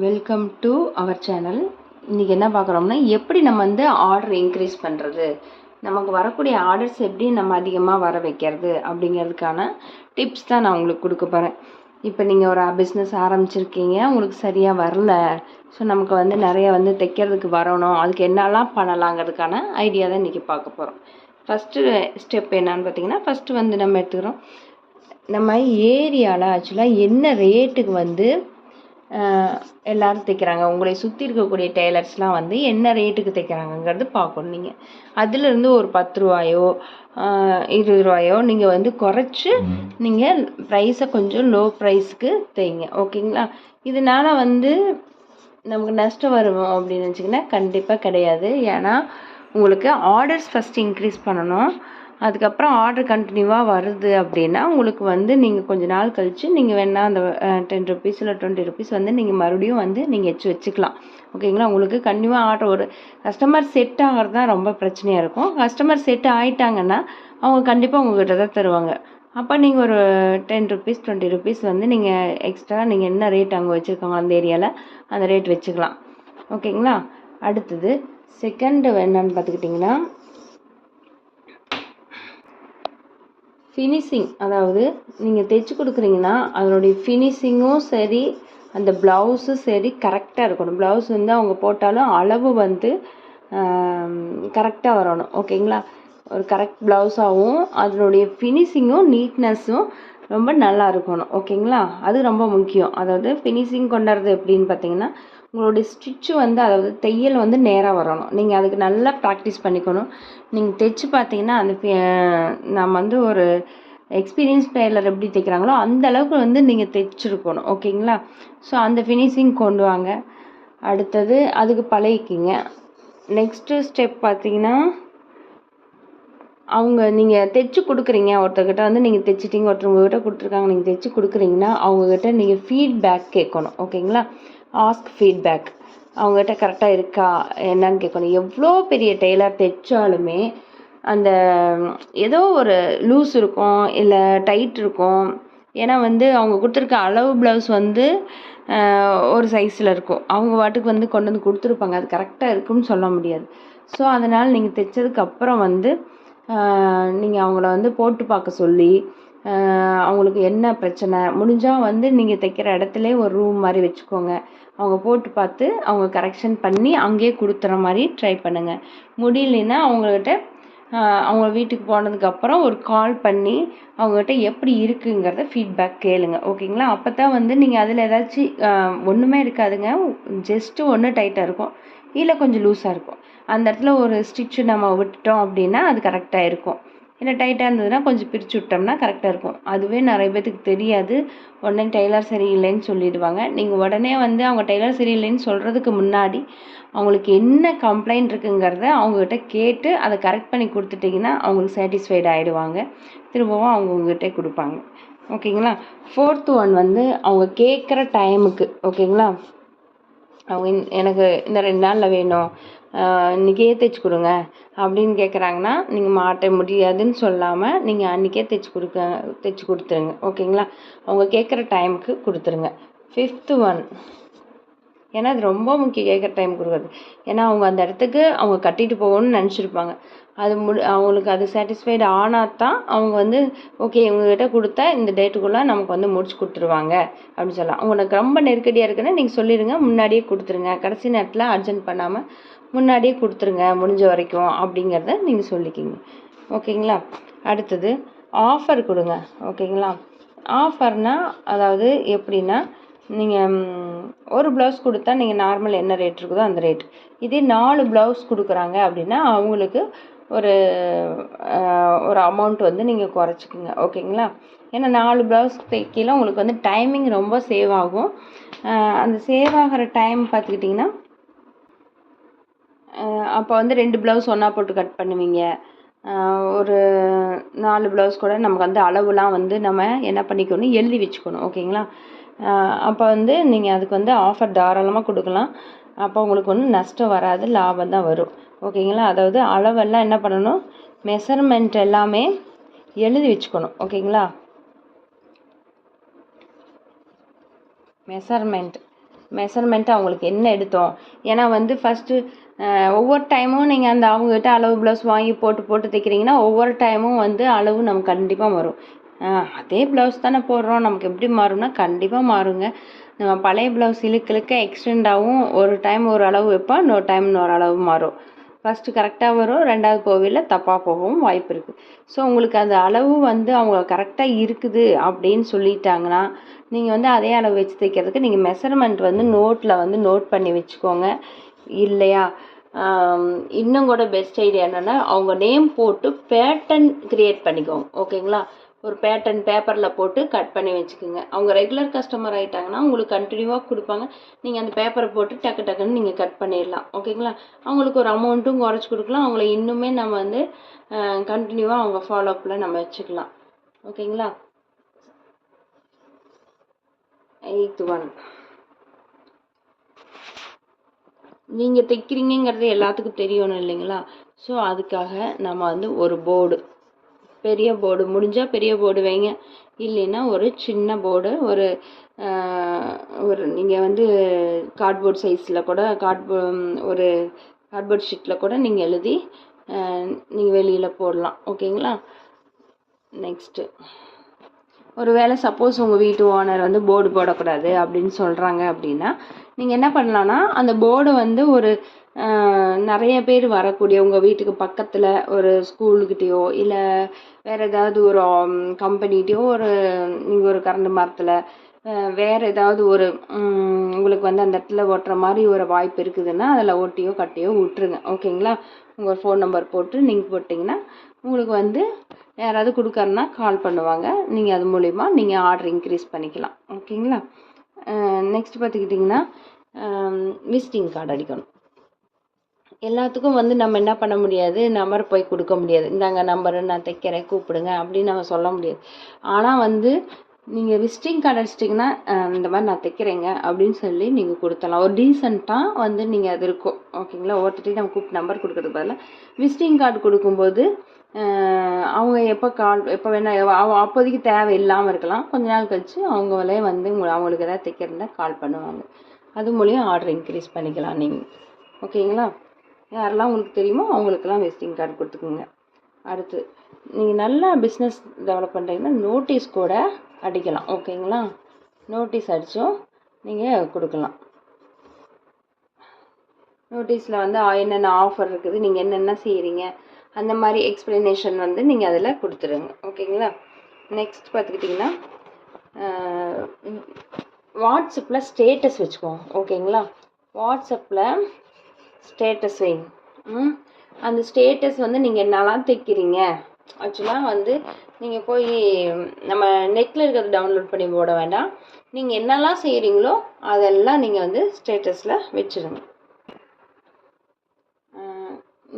Welcome to our channel இன்றைக்கி என்ன பார்க்குறோம்னா எப்படி நம்ம வந்து ஆர்டர் இன்க்ரீஸ் பண்ணுறது நமக்கு வரக்கூடிய ஆர்டர்ஸ் எப்படி நம்ம அதிகமாக வர வைக்கிறது அப்படிங்கிறதுக்கான டிப்ஸ் தான் நான் உங்களுக்கு கொடுக்க போகிறேன் இப்போ நீங்கள் ஒரு பிஸ்னஸ் ஆரம்பிச்சிருக்கீங்க உங்களுக்கு சரியாக வரல. ஸோ நமக்கு வந்து நிறைய வந்து தைக்கிறதுக்கு வரணும். அதுக்கு என்னெல்லாம் பண்ணலாங்கிறதுக்கான ஐடியா தான் இன்றைக்கி பார்க்க போகிறோம் ஃபஸ்ட்டு ஸ்டெப் என்னன்னு பார்த்தீங்கன்னா ஃபஸ்ட்டு வந்து நம்ம எடுத்துக்கிறோம். நம்ம ஏரியாவில் ஆக்சுவலாக என்ன ரேட்டுக்கு வந்து எல்லாரும் தைக்கிறாங்க. உங்களை சுற்றி இருக்கக்கூடிய டெய்லர்ஸ்லாம் வந்து என்ன ரேட்டுக்கு தைக்கிறாங்கங்கிறது பார்க்கணும் நீங்கள் அதுலேருந்து ஒரு பத்து ரூபாயோ இருபது ரூபாயோ நீங்கள் வந்து குறைச்சி நீங்கள் ப்ரைஸை கொஞ்சம் லோ ப்ரைஸ்க்கு தைங்க. ஓகேங்களா இதனால வந்து நமக்கு நஷ்டம் வருமோ அப்படின்னு வச்சிங்கன்னா கண்டிப்பாக கிடையாது. ஏன்னா உங்களுக்கு ஆர்டர்ஸ் ஃபஸ்ட்டு இன்க்ரீஸ் பண்ணணும். அதுக்கப்புறம் ஆர்டர் கண்டினியூவாக வருது அப்படின்னா உங்களுக்கு வந்து நீங்கள் கொஞ்ச நாள் கழித்து நீங்கள் வேணால் அந்த டென் ருபீஸ் இல்லை டுவெண்ட்டி ருபீஸ் வந்து நீங்கள் மறுபடியும் வந்து நீங்கள் வச்சு வச்சுக்கலாம். ஓகேங்களா உங்களுக்கு கண்டிப்பாக ஆர்டர் ஒரு கஸ்டமர் செட் ஆகிறது தான் ரொம்ப பிரச்சனையாக இருக்கும். கஸ்டமர் செட் ஆகிட்டாங்கன்னா அவங்க கண்டிப்பாக உங்கள்கிட்ட தான் தருவாங்க. அப்போ நீங்கள் ஒரு டென் ருபீஸ் டுவெண்ட்டி ருபீஸ் வந்து நீங்கள் எக்ஸ்ட்ரா நீங்கள் என்ன ரேட் அங்கே வச்சுருக்காங்க அந்த ஏரியாவில் அந்த ரேட் வச்சுக்கலாம். ஓகேங்களா அடுத்தது செகண்டு என்னன்னு பார்த்துக்கிட்டிங்கன்னா ஃபினிஷிங் அதாவது நீங்கள் தைச்சி கொடுக்குறீங்கன்னா அதனுடைய ஃபினிஷிங்கும் சரி அந்த ப்ளவுஸும் சரி கரெக்டாக இருக்கணும். ப்ளவுஸ் வந்து அவங்க போட்டாலும் அளவு வந்து கரெக்டாக வரணும். ஓகேங்களா ஒரு கரெக்ட் ப்ளவுஸாகவும் அதனுடைய ஃபினிஷிங்கும் நீட்னஸும் ரொம்ப நல்லா இருக்கணும். ஓகேங்களா அது ரொம்ப முக்கியம். அதாவது ஃபினிஷிங் கொண்டாடுறது எப்படின்னு பார்த்தீங்கன்னா உங்களுடைய ஸ்டிச்சு வந்து அதாவது தையல் வந்து நேராக வரணும். நீங்கள் அதுக்கு நல்லா ப்ராக்டிஸ் பண்ணிக்கணும். நீங்கள் தைச்சு பார்த்தீங்கன்னா அந்த நம்ம வந்து ஒரு எக்ஸ்பீரியன்ஸ் டெய்லர் எப்படி தைக்கிறாங்களோ அந்த அளவுக்கு வந்து நீங்கள் தைச்சிருக்கணும். ஓகேங்களா? ஸோ அந்த ஃபினிஷிங் கொண்டு வாங்க. அடுத்தது அதுக்கு பழகிக்கிங்க. நெக்ஸ்ட்டு ஸ்டெப் பார்த்தீங்கன்னா அவங்க நீங்கள் தைச்சு கொடுக்குறீங்க. ஒருத்தர்கிட்ட வந்து நீங்கள் தைச்சிட்டீங்க. ஒருத்தர் உங்ககிட்ட கொடுத்துருக்காங்க. நீங்கள் தைச்சு கொடுக்குறீங்கன்னா அவங்கக்கிட்ட நீங்கள் ஃபீட்பேக் கேட்கணும். ஓகேங்களா? ஆஸ்க் ஃபீட்பேக் அவங்ககிட்ட கரெக்டாக இருக்கா? என்னன்னு கேட்கணும் எவ்வளோ பெரிய டெய்லர் தைச்சாலுமே அந்த ஏதோ ஒரு லூஸ் இருக்கும் இல்லை டைட் இருக்கும். ஏன்னா வந்து அவங்க கொடுத்துருக்க அளவு ப்ளவுஸ் வந்து ஒரு சைஸில் இருக்கும். அவங்க வாட்டுக்கு வந்து கொண்டு வந்து கொடுத்துருப்பாங்க. அது கரெக்டாக இருக்குன்னு சொல்ல முடியாது. ஸோ அதனால் நீங்கள் தைச்சதுக்கப்புறம் வந்து நீங்கள் அவங்கள வந்து போட்டு பார்க்க சொல்லி அவங்களுக்கு என்ன பிரச்சனை? முடிஞ்சால் வந்து நீங்கள் தைக்கிற இடத்துல ஒரு ரூம் மாதிரி வச்சுக்கோங்க. அவங்க போட்டு பார்த்து அவங்க கரெக்ஷன் பண்ணி அங்கேயே கொடுத்துற மாதிரி ட்ரை பண்ணுங்கள் முடியலன்னா அவங்கக்கிட்ட அவங்க வீட்டுக்கு போனதுக்கப்புறம் ஒரு கால் பண்ணி அவங்ககிட்ட எப்படி இருக்குங்கிறத ஃபீட்பேக் கேளுங்க. ஓகேங்களா அப்போ தான் வந்து நீங்கள் அதில் ஏதாச்சும் ஒன்றுமே இருக்காதுங்க. ஜஸ்ட்டு ஒன்று டைட்டாக இருக்கும். இல்லை கொஞ்சம் லூஸாக இருக்கும். அந்த இடத்துல ஒரு ஸ்டிச்சு நம்ம விட்டுட்டோம் அப்படின்னா அது கரெக்டாக இருக்கும். இல்லை டைட்டாக இருந்ததுன்னா கொஞ்சம் பிரித்து விட்டோம்னா கரெக்டாக இருக்கும். அதுவே நிறைய பேத்துக்கு தெரியாது. உடனே டெய்லர் சரியில்லைன்னு சொல்லிடுவாங்க. நீங்கள் உடனே வந்து அவங்க டெய்லர் சரியில்லைன்னு சொல்கிறதுக்கு முன்னாடி அவங்களுக்கு என்ன கம்ப்ளைண்ட் இருக்குங்கிறத அவங்கக்கிட்ட கேட்டு அதை கரெக்ட் பண்ணி கொடுத்துட்டிங்கன்னா அவங்களுக்கு சாட்டிஸ்ஃபைடு ஆகிடுவாங்க திரும்பவும் அவங்க உங்ககிட்ட கொடுப்பாங்க. ஓகேங்களா? ஃபோர்த்து ஒன் வந்து அவங்க கேட்குற டைமுக்கு ஓகேங்களா? அவங்க எனக்கு இந்த ரெண்டு நாளில் வேணும். இன்றைக்கே தைச்சி கொடுங்க. அப்படின்னு கேட்குறாங்கன்னா நீங்கள் மாட்ட முடியாதுன்னு சொல்லாமல் நீங்கள் அன்றைக்கே தைச்சி கொடுக்க தைச்சி கொடுத்துருங்க. ஓகேங்களா? அவங்க கேட்குற டைமுக்கு கொடுத்துருங்க. ஃபிஃப்த்து ஒன் ஏன்னா அது ரொம்ப முக்கியம் கேட்குற டைம் கொடுக்குறது. ஏன்னா அவங்க அந்த இடத்துக்கு அவங்க கட்டிட்டு போகணும்னு நினச்சிருப்பாங்க. அது முடி அவங்களுக்கு அது சாட்டிஸ்ஃபைடு ஆனால் தான் அவங்க வந்து ஓகே இவங்ககிட்ட கொடுத்தா இந்த டேட்டுக்குள்ளே நமக்கு வந்து முடிச்சு கொடுத்துருவாங்க அப்படின்னு சொல்லலாம். உங்களுக்கு ரொம்ப நெருக்கடியாக இருக்குன்னா நீங்கள் சொல்லிடுங்க முன்னாடியே கொடுத்துருங்க. கடைசி நேரத்தில் அர்ஜென்ட் பண்ணாமல் முன்னாடியே கொடுத்துருங்க முடிஞ்ச வரைக்கும் அப்படிங்கிறத நீங்கள் சொல்லிக்கிங்க. ஓகேங்களா? அடுத்தது ஆஃபர் கொடுங்க. ஓகேங்களா? ஆஃபர்னால் அதாவது எப்படின்னா நீங்கள் ஒரு ப்ளவுஸ் கொடுத்தா நீங்கள் நார்மல் என்ன ரேட் இருக்குதோ அந்த ரேட் இதே நாலு ப்ளவுஸ் கொடுக்குறாங்க அப்படின்னா அவங்களுக்கு ஒரு ஒரு அமௌண்ட் வந்து நீங்கள் குறைச்சிக்கோங்க. ஓகேங்களா? ஏன்னா நாலு ப்ளவுஸ் தைக்கல உங்களுக்கு வந்து டைமிங் ரொம்ப சேவ் ஆகும். அந்த சேவ் ஆகிற டைம் பார்த்துக்கிட்டிங்கன்னா அப்போ வந்து ரெண்டு ப்ளவுஸ் ஒன்றா போட்டு கட் பண்ணுவீங்க. ஒரு நாலு ப்ளவுஸ் கூட நமக்கு வந்து அளவுலாம் வந்து நம்ம என்ன பண்ணிக்கணும்? எழுதி வச்சுக்கணும். ஓகேங்களா? அப்போ வந்து நீங்கள் அதுக்கு வந்து ஆஃபர் தாராளமாக கொடுக்கலாம். அப்போ உங்களுக்கு ஒன்றும் நஷ்டம் வராது லாபம் தான் வரும். ஓகேங்களா அதாவது அளவெல்லாம் என்ன பண்ணணும்? மெஷர்மெண்ட் எல்லாமே எழுதி வச்சுக்கணும். ஓகேங்களா மெஷர்மெண்ட் மெஷர்மெண்ட்டு அவங்களுக்கு என்ன எடுத்தோம்? ஏன்னா வந்து ஃபஸ்ட்டு ஒவ்வொரு டைமும் நீங்கள் அந்த அவங்ககிட்ட அளவு ப்ளவுஸ் வாங்கி போட்டு போட்டு தைக்கிறீங்கன்னா ஒவ்வொரு டைமும் வந்து அளவு நமக்கு கண்டிப்பாக வரும். அதே ப்ளவுஸ் தானே போடுறோம். நமக்கு எப்படி மாறும்னா கண்டிப்பாக மாறுங்க. நம்ம பழைய ப்ளவுஸ் இழுக்க இழுக்க எக்ஸ்டெண்ட் ஆகும் ஒரு டைம் ஒரு அளவு வைப்போம். இன்னொரு டைம் இன்னொரு அளவு மாறும். ஃபஸ்ட்டு கரெக்டாக வரும். ரெண்டாவது போவையில் தப்பாக போகவும் வாய்ப்பு இருக்குது ஸோ உங்களுக்கு அந்த அளவு வந்து அவங்க கரெக்டாக இருக்குது அப்படின்னு சொல்லிட்டாங்கன்னா நீங்கள் வந்து அதே அளவு வச்சு தைக்கிறதுக்கு நீங்கள் மெஷர்மெண்ட் வந்து நோட்டில் வந்து நோட் பண்ணி வச்சுக்கோங்க. இல்லையா? இன்னும் கூட பெஸ்ட் ஐடியா என்னென்னா அவங்க நேம் போட்டு பேட்டர்ன் க்ரியேட் பண்ணிக்கோங்க. ஓகேங்களா ஒரு பேட்டர்ன் பேப்பரில் போட்டு கட் பண்ணி வச்சுக்கோங்க. அவங்க ரெகுலர் கஸ்டமர் ஆகிட்டாங்கன்னா உங்களுக்கு கண்டினியூவாக கொடுப்பாங்க. நீங்கள் அந்த பேப்பரை போட்டு டக்கு டக்குன்னு நீங்கள் கட் பண்ணிடலாம். ஓகேங்களா அவங்களுக்கு ஒரு அமௌண்ட்டும் குறைச்சி கொடுக்கலாம். அவங்கள இன்னுமே நம்ம வந்து கண்டினியூவாக அவங்க ஃபாலோஅப்பில் நம்ம வச்சுக்கலாம். ஓகேங்களா எயித் ஒன் நீங்கள் தைக்கிறீங்கங்கிறது எல்லாத்துக்கும் தெரியணும் இல்லைங்களா? ஸோ அதுக்காக நம்ம வந்து ஒரு போர்டு பெரிய போர்டு முடிஞ்சால் பெரிய போர்டு வைங்க. இல்லைன்னா ஒரு சின்ன போர்டு ஒரு ஒரு நீங்கள் வந்து கார்ட்போர்ட் சைஸில் கூட கார்ட்போ ஒரு கார்ட்போர்ட் ஷீட்டில் கூட நீங்கள் எழுதி நீங்கள் வெளியில் போடலாம். ஓகேங்களா? நெக்ஸ்ட்டு ஒரு வேளை சப்போஸ் உங்கள் வீட்டு ஓனர் வந்து போர்டு போடக்கூடாது அப்படின்னு சொல்கிறாங்க அப்படின்னா நீங்கள் என்ன பண்ணலான்னா அந்த போர்டு வந்து ஒரு நிறைய பேர் வரக்கூடிய உங்கள் வீட்டுக்கு பக்கத்தில் ஒரு ஸ்கூலுக்கிட்டேயோ இல்லை வேறு ஏதாவது ஒரு கம்பெனிகிட்டயோ ஒரு நீங்கள் ஒரு கரண்ட் மரத்தில் வேறு ஏதாவது ஒரு உங்களுக்கு வந்து அந்த இடத்துல ஓட்டுற மாதிரி ஒரு வாய்ப்பு இருக்குதுன்னா அதில் ஒட்டியோ கட்டியோ விட்டுருங்க. ஓகேங்களா? உங்கள் ஃபோன் நம்பர் போட்டு நீங்கள் போட்டிங்கன்னா உங்களுக்கு வந்து யாராவது கொடுக்கறனா கால் பண்ணுவாங்க. நீங்கள் அது மூலிமா நீங்கள் ஆர்டர் இன்க்ரீஸ் பண்ணிக்கலாம். ஓகேங்களா? நெக்ஸ்ட் பார்த்துக்கிட்டிங்கன்னா விசிட்டிங் கார்டு அடிக்கணும். எல்லாத்துக்கும் வந்து நம்ம என்ன பண்ண முடியாது? நம்பர் போய் கொடுக்க முடியாது. இந்தாங்க நம்பரு நான் தைக்கிறேன் கூப்பிடுங்க அப்படின்னு நம்ம சொல்ல முடியாது. ஆனால் வந்து நீங்கள் விசிட்டிங் கார்டு அடிச்சிட்டிங்கன்னா இந்த மாதிரி நான் தைக்கிறேங்க அப்படின்னு சொல்லி நீங்கள் கொடுத்தலாம் ஒரு டீசெண்டாக வந்து நீங்கள் அது இருக்கும். ஓகேங்களா ஒருத்தர்கிட்ட நம்ம கூப்பிட்டு நம்பர் கொடுக்கறது பதிலாக விசிட்டிங் கார்டு கொடுக்கும்போது அவங்க எப்போ கால் எப்போ வேணால் அப்போதைக்கு தேவை இல்லாமல் இருக்கலாம். கொஞ்ச நாள் கழித்து அவங்களே வந்து உங்களை அவங்களுக்கு எதாவது தைக்கிறதா கால் பண்ணுவாங்க. அது மூலியம் ஆர்டர் இன்க்ரீஸ் பண்ணிக்கலாம் நீங்கள் ஓகேங்களா யாரெல்லாம் உங்களுக்கு தெரியுமோ அவங்களுக்கெல்லாம் விசிட்டிங் கார்டு கொடுத்துக்குங்க. அடுத்து நீங்கள் நல்லா பிஸ்னஸ் டெவலப் பண்ணுறீங்கன்னா நோட்டீஸ் கூட அடிக்கலாம். ஓகேங்களா நோட்டீஸ் அடித்தும் நீங்கள் கொடுக்கலாம். நோட்டீஸில் வந்து என்னென்ன ஆஃபர் இருக்குது நீங்கள் என்னென்ன செய்கிறீங்க அந்த மாதிரி எக்ஸ்ப்ளனேஷன் வந்து நீங்கள் அதில் கொடுத்துருங்க. ஓகேங்களா நெக்ஸ்ட் பார்த்துக்கிட்டிங்கன்னா வாட்ஸ்அப்பில் ஸ்டேட்டஸ் வச்சுக்கோங்க ஓகேங்களா வாட்ஸ்அப்பில் ஸ்டேட்டஸ் வைங்க ம்? அந்த ஸ்டேட்டஸ் வந்து நீங்கள் என்னெல்லாம் தைக்கிறீங்க? ஆக்சுவலாக வந்து நீங்கள் போய் நம்ம நெட்டில் இருக்கிறத டவுன்லோட் பண்ணி போட வேண்டாம். நீங்கள் என்னெல்லாம் செய்கிறீங்களோ அதெல்லாம் நீங்கள் வந்து ஸ்டேட்டஸில் வச்சுருங்க.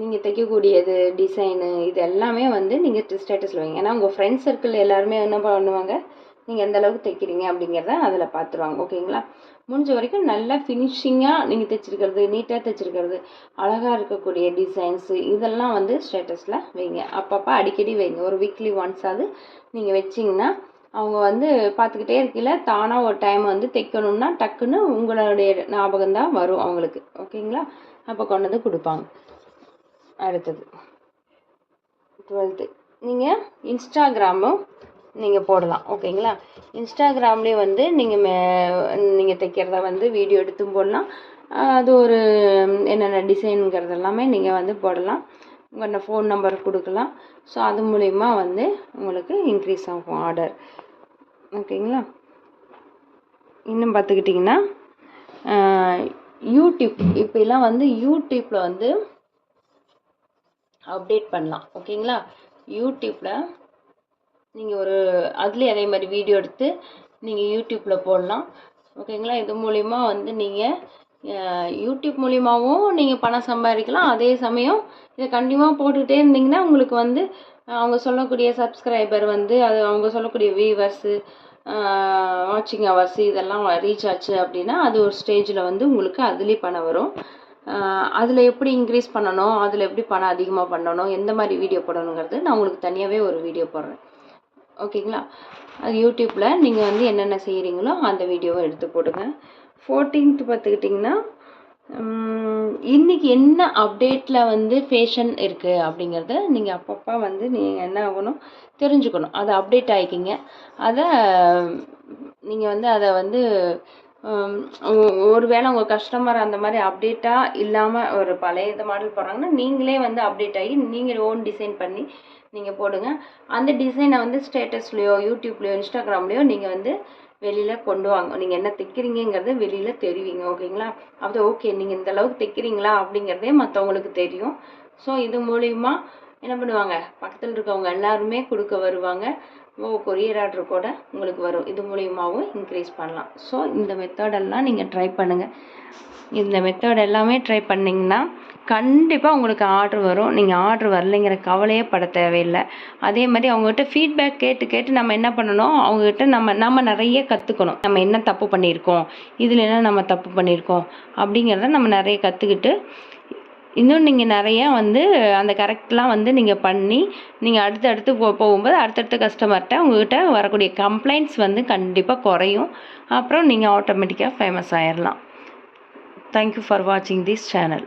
நீங்கள் தைக்கக்கூடியது டிசைனு இது எல்லாமே வந்து நீங்கள் ஸ்டேட்டஸில் வைங்க. ஏன்னா உங்கள் ஃப்ரெண்ட்ஸ் சர்க்கிள் எல்லாருமே என்ன பண்ணுவாங்க? நீங்கள் எந்த அளவுக்கு தைக்கிறீங்க அப்படிங்கிறத அதில் பார்த்துருவாங்க ஓகேங்களா? முடிஞ்ச வரைக்கும் நல்லா ஃபினிஷிங்காக நீங்கள் தைச்சிருக்கிறது நீட்டாக தைச்சிருக்கிறது அழகாக இருக்கக்கூடிய டிசைன்ஸு இதெல்லாம் வந்து ஸ்டேட்டஸில் வைங்க. அப்பப்போ அடிக்கடி வைங்க. ஒரு வீக்லி ஒன்ஸ் ஆகுது நீங்கள் வச்சிங்கன்னா அவங்க வந்து பார்த்துக்கிட்டே இருக்கையில் தானாக ஒரு டைம் வந்து தைக்கணும்னா டக்குன்னு உங்களுடைய ஞாபகம் தான் வரும் அவங்களுக்கு. ஓகேங்களா? அப்போ கொண்டு வந்து கொடுப்பாங்க. அடுத்தது. டுவெல்த்து நீங்கள் இன்ஸ்டாகிராமும் நீங்கள் போடலாம். ஓகேங்களா? இன்ஸ்டாகிராம்லேயே வந்து நீங்கள் மே நீங்கள் தைக்கிறத வந்து வீடியோ எடுத்தும் போடலாம். அது ஒரு என்னென்ன டிசைனுங்கிறது எல்லாமே நீங்கள் வந்து போடலாம். உங்கள் ஃபோன் நம்பர் கொடுக்கலாம். ஸோ அது மூலிமா வந்து உங்களுக்கு இன்க்ரீஸ் ஆகும் ஆர்டர் ஓகேங்களா? இன்னும் பார்த்துக்கிட்டிங்கன்னா யூடியூப் இப்போலாம் வந்து யூடியூப்பில் வந்து அப்டேட் பண்ணலாம். ஓகேங்களா யூடியூப்பில் நீங்கள் ஒரு அதுலேயும் அதே மாதிரி வீடியோ எடுத்து நீங்கள் யூடியூப்பில் போடலாம். ஓகேங்களா இது மூலிமா வந்து நீங்கள் யூடியூப் மூலிமாவும் நீங்கள் பணம் சம்பாதிக்கலாம். அதே சமயம் இதை கண்டிப்பாக போட்டுக்கிட்டே இருந்தீங்கன்னா உங்களுக்கு வந்து அவங்க சொல்லக்கூடிய சப்ஸ்கிரைபர் வந்து அது அவங்க சொல்லக்கூடிய வியூவர்ஸு வாட்சிங் ஹவர்ஸ் இதெல்லாம் ரீச் ஆச்சு அப்படின்னா அது ஒரு ஸ்டேஜில் வந்து உங்களுக்கு அதுலேயும் பணம் வரும். அதில் எப்படி இன்க்ரீஸ் பண்ணணும் அதில் எப்படி பணம் அதிகமாக பண்ணணும் எந்த மாதிரி வீடியோ போடணுங்கிறது நான் உங்களுக்கு தனியாகவே ஒரு வீடியோ போடுறேன். ஓகேங்களா அது யூடியூப்பில் நீங்கள் வந்து என்னென்ன செய்கிறீங்களோ அந்த வீடியோவை எடுத்து போடுங்க. ஃபோர்டீன்த் பார்த்துக்கிட்டிங்கன்னா இன்றைக்கி என்ன அப்டேட்டில் வந்து ஃபேஷன் இருக்குது அப்படிங்கிறத நீங்கள் அப்பப்போ வந்து நீங்கள் என்ன ஆகணும் தெரிஞ்சுக்கணும். அதை அப்டேட் ஆகிக்கிங்க அதை நீங்கள் வந்து அதை வந்து ஒரு வேளை ஒருவேளை உங்கள் கஸ்டமர் அந்த மாதிரி அப்டேட்டாக இல்லாமல் ஒரு பழைய இது மாடல் போடுறாங்கன்னா நீங்களே வந்து அப்டேட் ஆகி நீங்கள் ஓன் டிசைன் பண்ணி நீங்கள் போடுங்க. அந்த டிசைனை வந்து ஸ்டேட்டஸ்லேயோ யூடியூப்லேயோ இன்ஸ்டாகிராம்லேயோ நீங்கள் வந்து வெளியில் கொண்டு வாங்க. நீங்கள் என்ன தைக்கிறீங்கிறத வெளியில் தெரிவிங்க ஓகேங்களா? அது ஓகே நீங்கள் இந்த அளவுக்கு தைக்கிறீங்களா அப்படிங்கிறதே மற்றவங்களுக்கு தெரியும். ஸோ இது மூலிமா என்ன பண்ணுவாங்க? பக்கத்தில் இருக்கவங்க எல்லாருமே கொடுக்க வருவாங்க. கொரியர் ஆர்டர் கூட உங்களுக்கு வரும். இது மூலியமாகவும் இன்க்ரீஸ் பண்ணலாம். ஸோ இந்த மெத்தடெல்லாம் நீங்கள் ட்ரை பண்ணுங்கள் இந்த மெத்தட் எல்லாமே ட்ரை பண்ணிங்கன்னா கண்டிப்பாக உங்களுக்கு ஆர்டர் வரும். நீங்கள் ஆர்டர் வரலைங்கிற கவலையே பட தேவையில்லை. அதே மாதிரி அவங்ககிட்ட ஃபீட்பேக் கேட்டு கேட்டு நம்ம என்ன பண்ணணும்? அவங்ககிட்ட நம்ம நம்ம நிறைய கற்றுக்கணும் நம்ம என்ன தப்பு பண்ணியிருக்கோம்? இதில் என்ன நம்ம தப்பு பண்ணியிருக்கோம்? அப்படிங்கிறத நம்ம நிறைய கற்றுக்கிட்டு இன்னும் நீங்கள் நிறையா வந்து அந்த கரெக்ட்லாம் வந்து நீங்கள் பண்ணி நீங்கள் அடுத்தடுத்து போ போகும்போது அடுத்தடுத்த கஸ்டமர்கிட்ட உங்ககிட்ட வரக்கூடிய கம்ப்ளைண்ட்ஸ் வந்து கண்டிப்பாக குறையும். அப்புறம் நீங்கள் ஆட்டோமேட்டிக்காக ஃபேமஸ் ஆயிடலாம் தேங்க்யூ ஃபார் வாட்சிங் திஸ் சேனல்